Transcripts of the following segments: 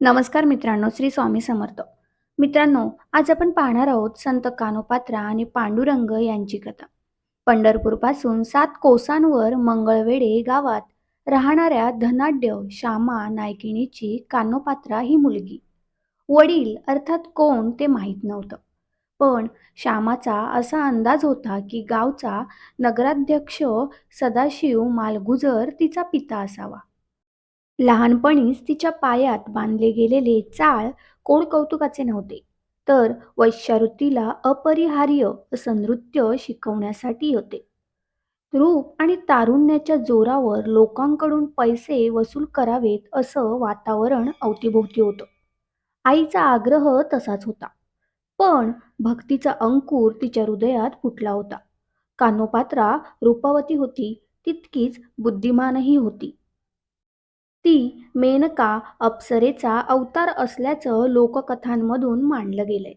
नमस्कार मित्रांनो श्री स्वामी समर्थ. मित्रांनो आज आपण पाहणार आहोत संत कानोपात्रा आणि पांडुरंग यांची कथा. पंढरपूरपासून सात कोसांवर मंगळवेडे गावात राहणाऱ्या धनाढ्य श्यामा नायकिणीची कानोपात्रा ही मुलगी. वडील अर्थात कोण ते माहीत नव्हतं. पण श्यामाचा असा अंदाज होता की गावचा नगराध्यक्ष सदाशिव मालगुजर तिचा पिता असावा. लहानपणीच तिच्या पायात बांधले गेलेले चाळ कोड कौतुकाचे नव्हते. तर वैश्यावृत्तीला अपरिहार्य असं नृत्य शिकवण्यासाठी होते. रूप आणि तारुण्याच्या जोरावर लोकांकडून पैसे वसूल करावेत असं वातावरण अवतीभोवती होतं. आईचा आग्रह तसाच होता. पण भक्तीचा अंकुर तिच्या हृदयात फुटला होता. कानोपात्रा रूपावती होती तितकीच बुद्धिमानही होती. ती मेनका अप्सरेचा अवतार असल्याचं लोककथांमधून मांडलं गेलंय.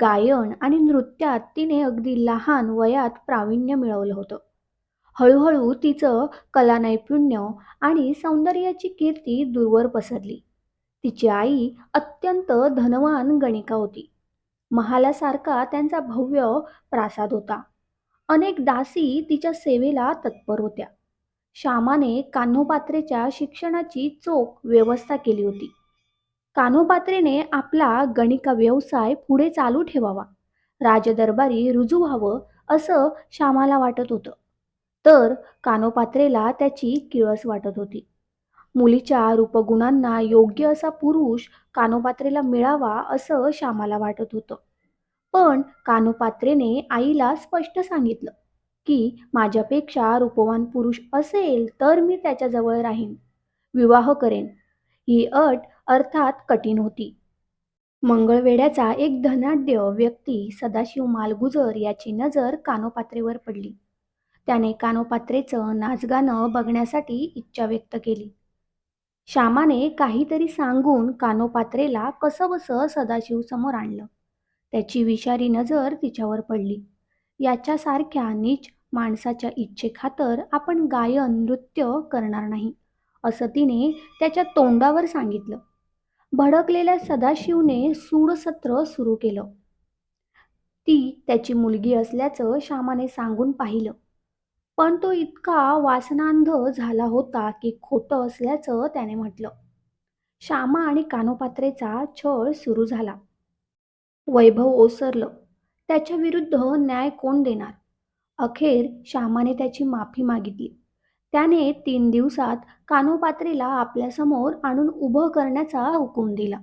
गायन आणि नृत्यात तिने अगदी लहान वयात प्रावीण्य मिळवलं होतं. हळूहळू तिचं कलानैपुण्य आणि सौंदर्याची कीर्ती दूरवर पसरली. तिची आई अत्यंत धनवान गणिका होती. महालासारखा त्यांचा भव्य प्रासाद होता. अनेक दासी तिच्या सेवेला तत्पर होत्या. श्यामाने कान्होपात्रेच्या शिक्षणाची चोख व्यवस्था केली होती. कान्होपात्रेने आपला गणिका व्यवसाय पुढे चालू ठेवावा. राजदरबारी रुजू व्हावं असं श्यामाला वाटत होतं. तर कानोपात्रेला त्याची किळस वाटत होती. मुलीच्या रूपगुणांना योग्य असा पुरुष कानोपात्रेला मिळावा असं श्यामाला वाटत होतं. पण कानोपात्रेने आईला स्पष्ट सांगितलं की माझ्यापेक्षा रूपवान पुरुष असेल तर मी त्याच्याजवळ राहीन. विवाह करेन. ही अट अर्थात कठीण होती. मंगळवेड्याचा एक धनाढ्य व्यक्ती सदाशिव मालगुजर याची नजर कानोपात्रेवर पडली. त्याने कानोपात्रेचं नाचगाणं बघण्यासाठी इच्छा व्यक्त केली. श्यामाने काहीतरी सांगून कानोपात्रेला कसंबसं सदाशिव समोर आणलं. त्याची विषारी नजर तिच्यावर पडली. याच्यासारख्या नीच माणसाच्या इच्छेखातर आपण गायन नृत्य करणार नाही असं तिने त्याच्या तोंडावर सांगितलं. भडकलेल्या सदाशिवने सूडसत्र सुरू केलं. ती त्याची मुलगी असल्याचं श्यामाने सांगून पाहिलं. पण तो इतका वासनांध झाला होता की खोटं असल्याचं त्याने म्हटलं. श्यामा आणि कानोपात्रेचा छळ सुरू झाला. वैभव ओसरलं. त्याच्या विरुद्ध न्याय कोण देणार? अखेर श्यामाने त्याची माफी मागितली. त्याने तीन दिवसात कानोपात्रेला आपल्यासमोर आणून उभं करण्याचा हुकूम दिला.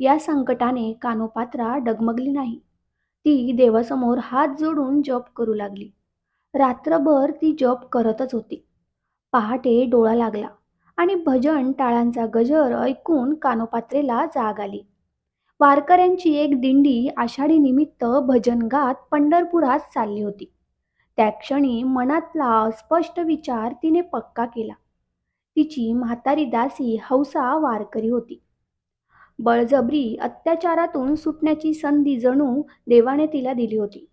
या संकटाने कानोपात्रा डगमगली नाही. ती देवासमोर हात जोडून जप करू लागली. रात्रभर ती जप करतच होती. पहाटे डोळा लागला आणि भजन टाळांचा गजर ऐकून कानोपात्रेला जाग आली. वारकऱ्यांची एक दिंडी आषाढी निमित्त भजन गात पंढरपुरात चालली होती. त्या क्षणी मनातला अस्पष्ट विचार तिने पक्का केला. तिची म्हातारी दासी हौसा वारकरी होती. बळजबरी अत्याचारातून सुटण्याची संधी जणू देवाने तिला दिली होती.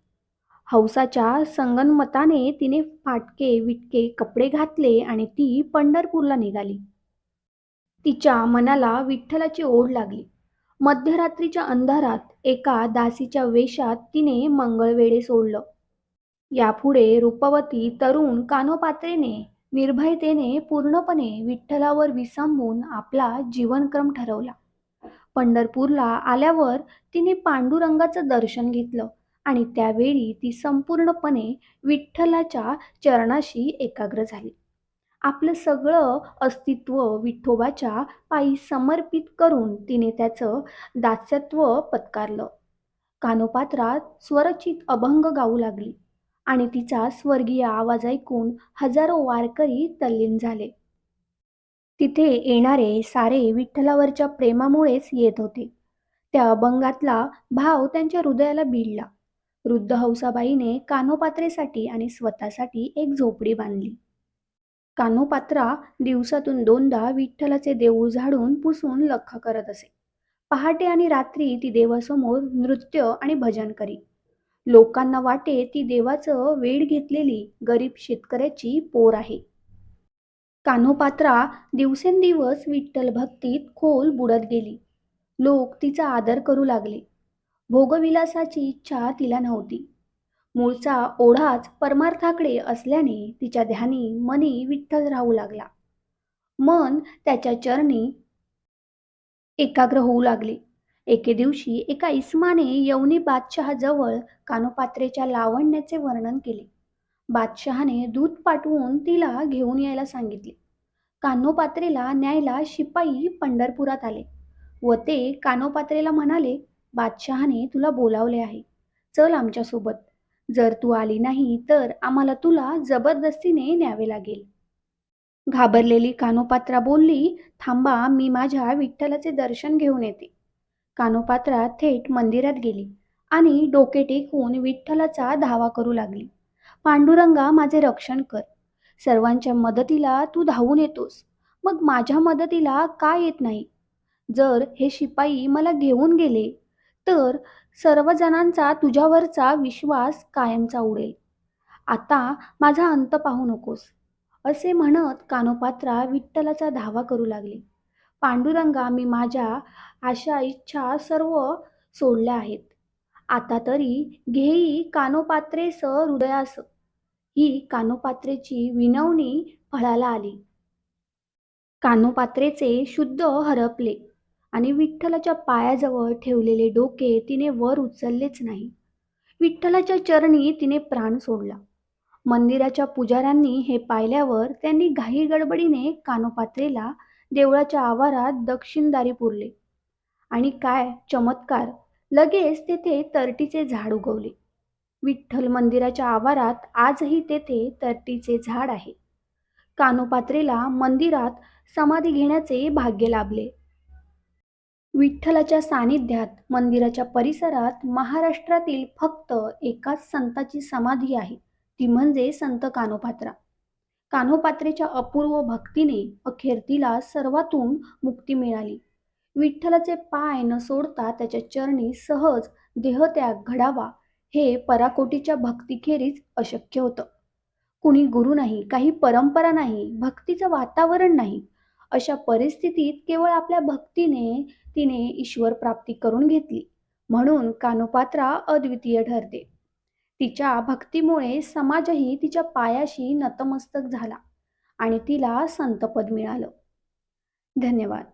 हौसाच्या संगनमताने तिने फाटके विटके कपडे घातले आणि ती पंढरपूरला निघाली. तिच्या मनाला विठ्ठलाची ओढ लागली. मध्यरात्रीच्या अंधारात एका दासीच्या वेशात तिने मंगळवेढे सोडलं. यापुढे रूपवती तरुण कानोपात्रेने निर्भयतेने पूर्णपणे विठ्ठलावर विसंबून आपला जीवनक्रम ठरवला. पंढरपूरला आल्यावर तिने पांडुरंगाचं दर्शन घेतलं आणि त्यावेळी ती संपूर्णपणे विठ्ठलाच्या चरणाशी एकाग्र झाली. आपलं सगळं अस्तित्व विठोबाच्या पायी समर्पित करून तिने त्याचं दास्यत्व पत्कारलं. कानोपात्रात स्वरचित अभंग गाऊ लागली आणि तिचा स्वर्गीय आवाज ऐकून हजारो वारकरी तल्लीन झाले. तिथे येणारे सारे विठ्ठलावरच्या प्रेमामुळेच येत होते. त्या अभंगातला भाव त्यांच्या हृदयाला भिडला वृद्ध हौसाबाईने कानोपात्रेसाठी आणि स्वतःसाठी एक झोपडी बांधली. कान्होपात्रा दिवसातून दोनदा विठ्ठलाचे देऊळ झाडून पुसून लख्ख करत असे. पहाटे आणि रात्री ती देवासमोर नृत्य आणि भजन करी. लोकांना वाटे ती देवाचं वेळ घेतलेली गरीब शेतकऱ्याची पोर आहे. कान्होपात्रा दिवसेंदिवस विठ्ठल भक्तीत खोल बुडत गेली. लोक तिचा आदर करू लागले. भोगविलासाची इच्छा तिला नव्हती. मूळचा ओढाच परमार्थाकडे असल्याने तिच्या ध्यानी मनी विठ्ठल राहू लागला. मन त्याच्या चरणी एकाग्र होऊ लागले. एके दिवशी एका इस्माने यवनी बादशहाजवळ कानोपात्रेच्या लावण्याचे वर्णन केले. बादशहाने दूध पाठवून तिला घेऊन यायला सांगितले. कान्होपात्रेला न्यायला शिपाई पंढरपुरात आले व ते कान्होपात्रेला म्हणाले बादशहाने तुला बोलावले आहे. चल आमच्यासोबत. जर तू आली नाही तर आम्हाला तुला जबरदस्तीने न्यावे लागेल. घाबरलेली कानोपात्रा बोलली थांबा मी माझ्या विठ्ठलाचे दर्शन घेऊन येते. कानोपात्रा थेट मंदिरात गेली आणि डोके टेकून विठ्ठलाचा धावा करू लागली. पांडुरंगा माझे रक्षण कर. सर्वांच्या मदतीला तू धावून येतोस. मग माझ्या मदतीला का येत नाही? जर हे शिपाई मला घेऊन गेले तर सर्वजणांचा तुझ्यावरचा विश्वास कायमचा उडेल. आता माझा अंत पाहू नकोस. असे म्हणत कानोपात्रा विठ्ठलाचा धावा करू लागली. पांडुरंगा मी माझ्या आशा इच्छा सर्व सोडल्या आहेत. आता तरी घेई कानोपात्रेस हृदयास. ही कानोपात्रेची विनवणी फळाला आली. कानोपात्रेचे शुद्ध हरपले. आणि विठ्ठलाच्या पायाजवळ ठेवलेले डोके तिने वर उचललेच नाही. विठ्ठलाच्या चरणी तिने प्राण सोडला. मंदिराच्या पुजाऱ्यांनी हे पाहिल्यावर त्यांनी घाई गडबडीने कानोपात्रेला देवळाच्या आवारात दक्षिणदारी पुरले. आणि काय चमत्कार! लगेच तेथे तरटीचे झाड उगवले. विठ्ठल मंदिराच्या आवारात आजही तेथे तरटीचे झाड आहे. कानोपात्रेला मंदिरात समाधी घेण्याचे भाग्य लाभले. विठ्ठलाच्या सानिध्यात मंदिराच्या परिसरात महाराष्ट्रातील फक्त एकाच संताची समाधी आहे. ती म्हणजे संत कानोपात्रा कान्होपात्रेच्या अपूर्व भक्तीने अखेर तिला सर्वातून मुक्ती मिळाली. विठ्ठलाचे पाय न सोडता त्याच्या चरणी सहज देहत्याग घडावा हे पराकोटीच्या भक्तीखेरीज अशक्य होतं. कुणी गुरु नाही काही परंपरा नाही भक्तीचं वातावरण नाही. अशा परिस्थितीत केवळ आपल्या भक्तीने तिने ईश्वर प्राप्ती करून घेतली. म्हणून कानोपात्रा अद्वितीय ठरते. तिच्या भक्तीमुळे समाजही तिच्या पायाशी नतमस्तक झाला आणि तिला संतपद मिळालं. धन्यवाद.